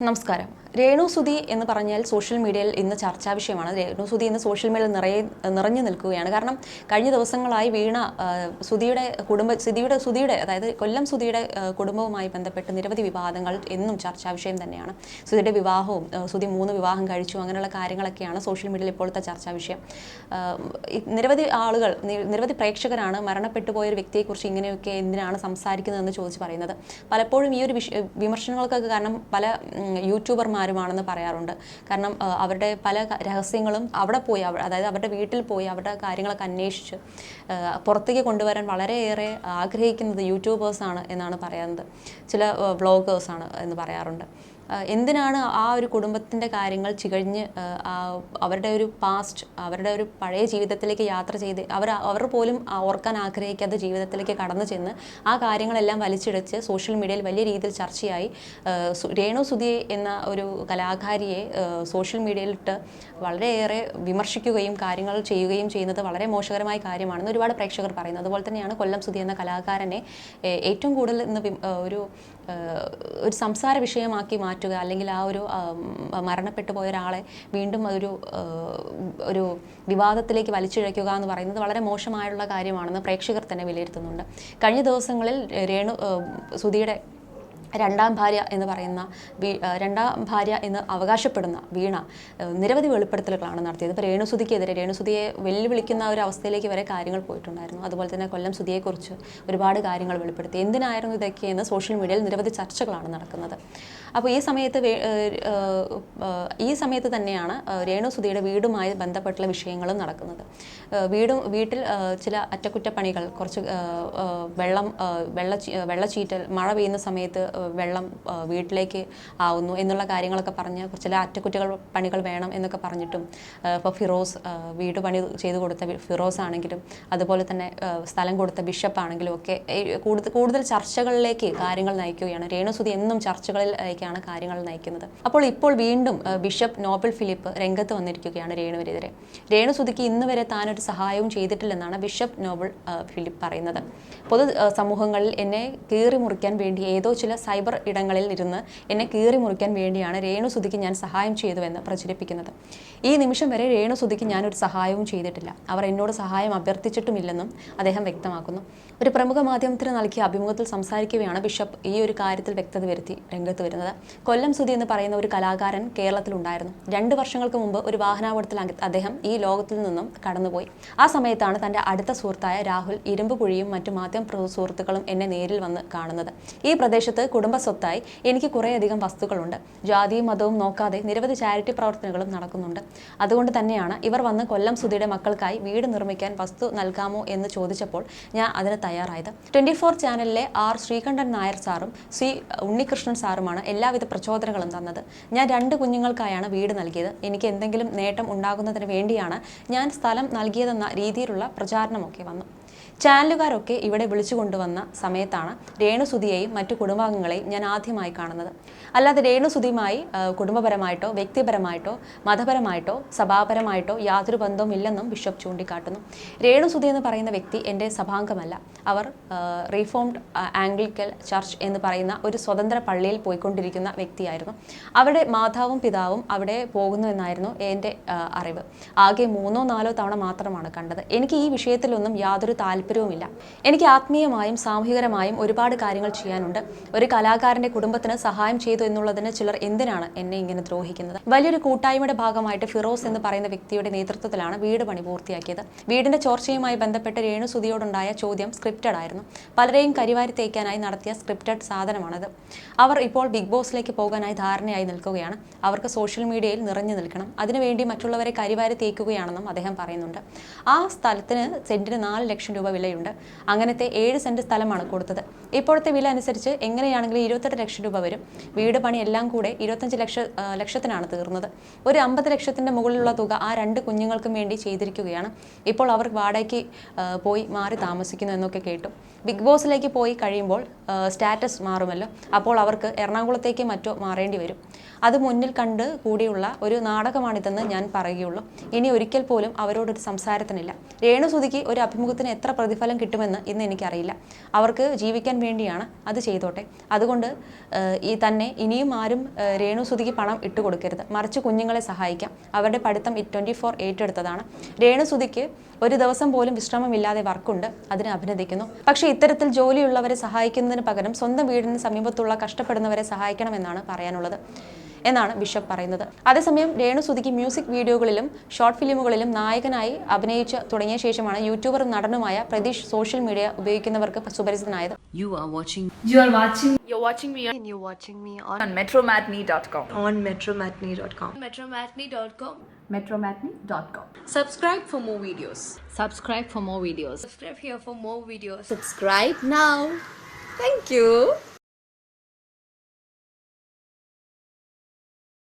നമസ്കാരം. രേണു സുധി എന്ന് പറഞ്ഞാൽ സോഷ്യൽ മീഡിയയിൽ ഇന്ന് ചർച്ചാ വിഷയമാണ്. രേണു സുധി ഇന്ന് സോഷ്യൽ മീഡിയയിൽ നിറയെ നിറഞ്ഞു നിൽക്കുകയാണ്. കാരണം കഴിഞ്ഞ ദിവസങ്ങളായി വീണ സുതിയുടെ കുടുംബ സുധിയുടെ സുധിയുടെ അതായത് കൊല്ലം സുധിയുടെ കുടുംബവുമായി ബന്ധപ്പെട്ട് നിരവധി വിവാദങ്ങൾ എന്നും ചർച്ചാ വിഷയം തന്നെയാണ്. സുധിയുടെ വിവാഹവും സുതി മൂന്ന് വിവാഹം കഴിച്ചു. അങ്ങനെയുള്ള കാര്യങ്ങളൊക്കെയാണ് സോഷ്യൽ മീഡിയയിൽ ഇപ്പോഴത്തെ ചർച്ചാ വിഷയം. നിരവധി ആളുകൾ നിരവധി പ്രേക്ഷകരാണ് മരണപ്പെട്ടു പോയ ഒരു വ്യക്തിയെക്കുറിച്ച് ഇങ്ങനെയൊക്കെ എന്തിനാണ് സംസാരിക്കുന്നതെന്ന് ചോദിച്ച് പറയുന്നത്. പലപ്പോഴും ഈ ഒരു വിമർശനങ്ങൾക്കൊക്കെ കാരണം പല ഉം, യൂട്യൂബർമാരുമാണെന്ന് പറയാറുണ്ട്. കാരണം അവരുടെ പല രഹസ്യങ്ങളും അവിടെ പോയി അതായത് അവരുടെ വീട്ടിൽ പോയി അവരുടെ കാര്യങ്ങളൊക്കെ അന്വേഷിച്ച് പുറത്തേക്ക് കൊണ്ടുവരാൻ വളരെയേറെ ആഗ്രഹിക്കുന്നത് യൂട്യൂബേഴ്സാണ് എന്നാണ് പറയുന്നത് ചില വ്ളോഗേഴ്സാണ് എന്ന് പറയാറുണ്ട്. എന്തിനാണ് ആ ഒരു കുടുംബത്തിന്റെ കാര്യങ്ങൾ ആ അവരുടെ ഒരു പാസ്റ്റ് അവരുടെ ഒരു പഴയ ജീവിതത്തിലേക്ക് യാത്ര ചെയ്ത് അവർ അവർ പോലും ഓർക്കാൻ ആഗ്രഹിക്കാത്ത ജീവിതത്തിലേക്ക് കടന്നു ചെന്ന് ആ കാര്യങ്ങളെല്ലാം വലിച്ചെടുത്ത് സോഷ്യൽ മീഡിയയിൽ വലിയ രീതിയിൽ ചർച്ചയായി. രേണു സുധിയെ എന്ന ഒരു കലാകാരിയെ സോഷ്യൽ മീഡിയയിലിട്ട് വളരെയേറെ വിമർശിക്കുകയും കാര്യങ്ങൾ ചെയ്യുകയും ചെയ്യുന്നത് വളരെ മോശകരമായ കാര്യമാണെന്ന് ഒരുപാട് പ്രേക്ഷകർ പറയുന്നു. അതുപോലെ തന്നെയാണ് കൊല്ലം സുധി എന്ന കലാകാരനെ ഏറ്റവും കൂടുതൽ ഇന്ന് ഒരു ഒരു സംസാര വിഷയമാക്കി മാറ്റുക അല്ലെങ്കിൽ ആ ഒരു മരണപ്പെട്ടു പോയ ഒരാളെ വീണ്ടും ഒരു ഒരു വിവാദത്തിലേക്ക് വലിച്ചിഴയ്ക്കുക എന്ന് പറയുന്നത് വളരെ മോശമായുള്ള കാര്യമാണെന്ന് പ്രേക്ഷകർ തന്നെ വിലയിരുത്തുന്നുണ്ട്. കഴിഞ്ഞ ദിവസങ്ങളിൽ രേണു സുധിയുടെ രണ്ടാം ഭാര്യ എന്ന് പറയുന്ന രണ്ടാം ഭാര്യ എന്ന് അവകാശപ്പെടുന്ന വീണ നിരവധി വെളിപ്പെടുത്തലുകളാണ് നടത്തിയത്. ഇപ്പോൾ രേണുസുതിക്കെതിരെ രേണുസുതിയെ വെല്ലുവിളിക്കുന്ന ഒരു അവസ്ഥയിലേക്ക് വരെ കാര്യങ്ങൾ പോയിട്ടുണ്ടായിരുന്നു. അതുപോലെ തന്നെ കൊല്ലം സുതിയെക്കുറിച്ച് ഒരുപാട് കാര്യങ്ങൾ വെളിപ്പെടുത്തി. എന്തിനായിരുന്നു ഇതൊക്കെയെന്ന് സോഷ്യൽ മീഡിയയിൽ നിരവധി ചർച്ചകളാണ് നടക്കുന്നത്. അപ്പോൾ ഈ സമയത്ത് ഈ സമയത്ത് തന്നെയാണ് രേണുസുതിയുടെ വീടുമായി ബന്ധപ്പെട്ടുള്ള വിഷയങ്ങളും നടക്കുന്നത്. വീടും വീട്ടിൽ ചില അറ്റകുറ്റപ്പണികൾ കുറച്ച് വെള്ളം വെള്ള വെള്ളച്ചീറ്റൽ മഴ പെയ്യുന്ന സമയത്ത് വെള്ളം വീട്ടിലേക്ക് ആവുന്നു എന്നുള്ള കാര്യങ്ങളൊക്കെ പറഞ്ഞ് ചില അറ്റകുറ്റകൾ പണികൾ വേണം എന്നൊക്കെ പറഞ്ഞിട്ടും ഇപ്പോൾ ഫിറോസ് വീട് പണി ചെയ്തു കൊടുത്ത ഫിറോസ് ആണെങ്കിലും അതുപോലെ തന്നെ സ്ഥലം കൊടുത്ത ബിഷപ്പ് ആണെങ്കിലും ഒക്കെ കൂടുതൽ കൂടുതൽ ചർച്ചകളിലേക്ക് കാര്യങ്ങൾ നയിക്കുകയാണ്. രേണുസുതി എന്നും ചർച്ചകളിലേക്കാണ് കാര്യങ്ങൾ നയിക്കുന്നത്. അപ്പോൾ ഇപ്പോൾ വീണ്ടും ബിഷപ്പ് നോബൽ ഫിലിപ്പ് രംഗത്ത് വന്നിരിക്കുകയാണ് രേണുവിനെതിരെ. രേണുസുതിക്ക് ഇന്ന് വരെ താനൊരു സഹായവും ചെയ്തിട്ടില്ലെന്നാണ് ബിഷപ്പ് നോബൽ ഫിലിപ്പ് പറയുന്നത്. പൊതു സമൂഹങ്ങളിൽ എന്നെ കീറി മുറിക്കാൻ വേണ്ടി ഏതോ ചില സൈബർ ഇടങ്ങളിൽ ഇരുന്ന് എന്നെ കീറി മുറിക്കാൻ വേണ്ടിയാണ് രേണുസുതിക്ക് ഞാൻ സഹായം ചെയ്തുവെന്ന് പ്രചരിപ്പിക്കുന്നത്. ഈ നിമിഷം വരെ രേണുസുതിക്ക് ഞാനൊരു സഹായവും ചെയ്തിട്ടില്ല. അവർ എന്നോട് സഹായം അഭ്യർത്ഥിച്ചിട്ടുമില്ലെന്നും അദ്ദേഹം വ്യക്തമാക്കുന്നു. ഒരു പ്രമുഖ മാധ്യമത്തിന് നൽകിയ അഭിമുഖത്തിൽ സംസാരിക്കുകയാണ് ബിഷപ്പ് ഈ ഒരു കാര്യത്തിൽ വ്യക്തത വരുത്തി രംഗത്ത് വരുന്നത്. കൊല്ലം സുധി എന്ന് പറയുന്ന ഒരു കലാകാരൻ കേരളത്തിലുണ്ടായിരുന്നു. രണ്ട് വർഷങ്ങൾക്ക് മുമ്പ് ഒരു വാഹനാപകടത്തിൽ അദ്ദേഹം ഈ ലോകത്തിൽ നിന്നും കടന്നുപോയി. ആ സമയത്താണ് തന്റെ അടുത്ത സുഹൃത്തായ രാഹുൽ ഇരുമ്പുപുഴിയും മറ്റു മാധ്യമ സുഹൃത്തുക്കളും എന്നെ നേരിൽ വന്ന് കാണുന്നത്. ഈ പ്രദേശത്ത് കുടുംബ സ്വത്തായി എനിക്ക് കുറേയധികം വസ്തുക്കളുണ്ട്. ജാതിയും മതവും നോക്കാതെ നിരവധി ചാരിറ്റി പ്രവർത്തനങ്ങളും നടക്കുന്നുണ്ട്. അതുകൊണ്ട് തന്നെയാണ് ഇവർ വന്ന് കൊല്ലം സുധിയുടെ മക്കൾക്കായി വീട് നിർമ്മിക്കാൻ വസ്തു നൽകാമോ എന്ന് ചോദിച്ചപ്പോൾ ഞാൻ അതിന് തയ്യാറായത്. ട്വന്റി ഫോർ ചാനലിലെ ആർ ശ്രീകണ്ഠൻ നായർ സാറും സി ഉണ്ണികൃഷ്ണൻ സാറുമാണ് എല്ലാവിധ പ്രചോദനങ്ങളും തന്നത്. ഞാൻ രണ്ട് കുഞ്ഞുങ്ങൾക്കായാണ് വീട് നൽകിയത്. എനിക്ക് എന്തെങ്കിലും നേട്ടം ഉണ്ടാകുന്നതിന് വേണ്ടിയാണ് ഞാൻ സ്ഥലം നൽകിയതെന്ന രീതിയിലുള്ള പ്രചാരണമൊക്കെ വന്നു. ചാനലുകാരൊക്കെ ഇവിടെ വിളിച്ചു കൊണ്ടുവന്ന സമയത്താണ് രേണുസുതിയെയും മറ്റു കുടുംബാംഗങ്ങളെയും ഞാൻ ആദ്യമായി കാണുന്നത്. അല്ലാതെ രേണുസുതിയുമായി കുടുംബപരമായിട്ടോ വ്യക്തിപരമായിട്ടോ മതപരമായിട്ടോ സഭാപരമായിട്ടോ യാതൊരു ബന്ധവും ഇല്ലെന്നും ബിഷപ്പ് ചൂണ്ടിക്കാട്ടുന്നു. രേണുസുതി എന്ന് പറയുന്ന വ്യക്തി എന്റെ സഭാംഗമല്ല. അവർ റീഫോംഡ് ആംഗ്ലിക്കൽ ചർച്ച് എന്ന് പറയുന്ന ഒരു സ്വതന്ത്ര പള്ളിയിൽ പോയിക്കൊണ്ടിരിക്കുന്ന വ്യക്തിയായിരുന്നു. അവിടെ മാതാവും പിതാവും അവിടെ പോകുന്നു എന്നായിരുന്നു എന്റെ അറിവ്. ആകെ മൂന്നോ നാലോ തവണ മാത്രമാണ് കണ്ടത്. എനിക്ക് ഈ വിഷയത്തിലൊന്നും യാതൊരു താല്പര്യവുമില്ല. എനിക്ക് ആത്മീയമായും സാമൂഹികരമായും ഒരുപാട് കാര്യങ്ങൾ ചെയ്യാനുണ്ട്. ഒരു കലാകാരന്റെ കുടുംബത്തിന് സഹായം ചെയ്തു എന്നുള്ളതിന് ചിലർ എന്തിനാണ് എന്നെ ഇങ്ങനെ ദ്രോഹിക്കുന്നത്? വലിയൊരു കൂട്ടായ്മയുടെ ഭാഗമായിട്ട് ഫിറോസ് എന്ന് പറയുന്ന വ്യക്തിയുടെ നേതൃത്വത്തിലാണ് വീട് പണി പൂർത്തിയാക്കിയത്. വീടിന്റെ ചോർച്ചയുമായി ബന്ധപ്പെട്ട് രേണു സുധിയോടുണ്ടായ ചോദ്യം സ്ക്രിപ്റ്റഡ് ആയിരുന്നു. പലരെയും കരിവാരി തേക്കാനായി നടത്തിയ സ്ക്രിപ്റ്റഡ് സാധനമാണത്. അവർ ഇപ്പോൾ ബിഗ് ബോസിലേക്ക് പോകാനായി ധാരണയായി നിൽക്കുകയാണ്. അവർക്ക് സോഷ്യൽ മീഡിയയിൽ നിറഞ്ഞു നിൽക്കണം. അതിനുവേണ്ടി മറ്റുള്ളവരെ കരിവാരി തേക്കുകയാണെന്നും അദ്ദേഹം പറയുന്നുണ്ട്. ആ സ്ഥലത്തിന് സെന്റിന് നാല് ലക്ഷം രൂപ വിലയുണ്ട്. അങ്ങനത്തെ ഏഴ് സെന്റ് സ്ഥലമാണ് കൊടുത്തത്. ഇപ്പോഴത്തെ വില അനുസരിച്ച് എങ്ങനെയാണെങ്കിലും ഇരുപത്തെട്ട് ലക്ഷം രൂപ വരും. വീട് പണി എല്ലാം കൂടെ ഇരുപത്തഞ്ച് ലക്ഷ ലക്ഷത്തിനാണ് തീർന്നത്. ഒരു അമ്പത് ലക്ഷത്തിന്റെ മുകളിലുള്ള തുക ആ രണ്ട് കുഞ്ഞുങ്ങൾക്കും വേണ്ടി ചെയ്തിരിക്കുകയാണ്. ഇപ്പോൾ അവർ വാടകയ്ക്ക് പോയി മാറി താമസിക്കുന്നു എന്നൊക്കെ കേട്ടു. ബിഗ് ബോസിലേക്ക് പോയി കഴിയുമ്പോൾ സ്റ്റാറ്റസ് മാറുമല്ലോ. അപ്പോൾ അവർക്ക് എറണാകുളത്തേക്ക് മറ്റോ മാറേണ്ടി വരും. അത് മുന്നിൽ കണ്ട് കൂടിയുള്ള ഒരു നാടകമാണിതെന്ന് ഞാൻ പറയുകയുള്ളൂ. ഇനി ഒരിക്കൽ പോലും അവരോടൊരു സംസാരത്തിനില്ല. രേണുസുതിക്ക് ഒരു അഭിമുഖത്തിന് എത്ര പ്രതിഫലം കിട്ടുമെന്ന് ഇന്ന് എനിക്കറിയില്ല. അവർക്ക് ജീവിക്കാൻ വേണ്ടിയാണ് അത് ചെയ്തോട്ടെ. അതുകൊണ്ട് ഈ തന്നെ ഇനിയും ആരും രേണു സുധിക്ക് പണം ഇട്ട് കൊടുക്കരുത്. മറിച്ച് കുഞ്ഞുങ്ങളെ സഹായിക്കാം. അവരുടെ പഠിത്തം ട്വന്റി ഫോർ ഏറ്റെടുത്തതാണ്. രേണു സുധിക്ക് ഒരു ദിവസം പോലും വിശ്രമമില്ലാതെ വർക്കുണ്ട്. അതിനെ അഭിനന്ദിക്കുന്നു. പക്ഷേ ഇത്തരത്തിൽ ജോലിയുള്ളവരെ സഹായിക്കുന്നതിന് പകരം സ്വന്തം വീടിന് സമീപത്തുള്ള കഷ്ടപ്പെടുന്നവരെ സഹായിക്കണമെന്നാണ് പറയാനുള്ളത്. എന്നാണ് ബിഷപ്പ് പറയുന്നത് അതേസമയം രേണു സുധിക്ക് മ്യൂസിക് വീഡിയോകളിലും ഷോർട്ട് ഫിലിമുകളിലും നായകനായി അഭിനയിച്ച് തുടങ്ങിയ ശേഷമാണ് യൂട്യൂബറും നടനുമായ പ്രതീഷ് സോഷ്യൽ മീഡിയ ഉപയോഗിക്കുന്നവർക്ക് സുപരിചിതനായത് You are watching You are watching You're watching me and you're watching me on, on metromatney.com. on metromatney.com. metromatney.com. Metromatney.com. Subscribe for more videos. subscribe for more videos. Subscribe here for more videos. Subscribe now. Thank you.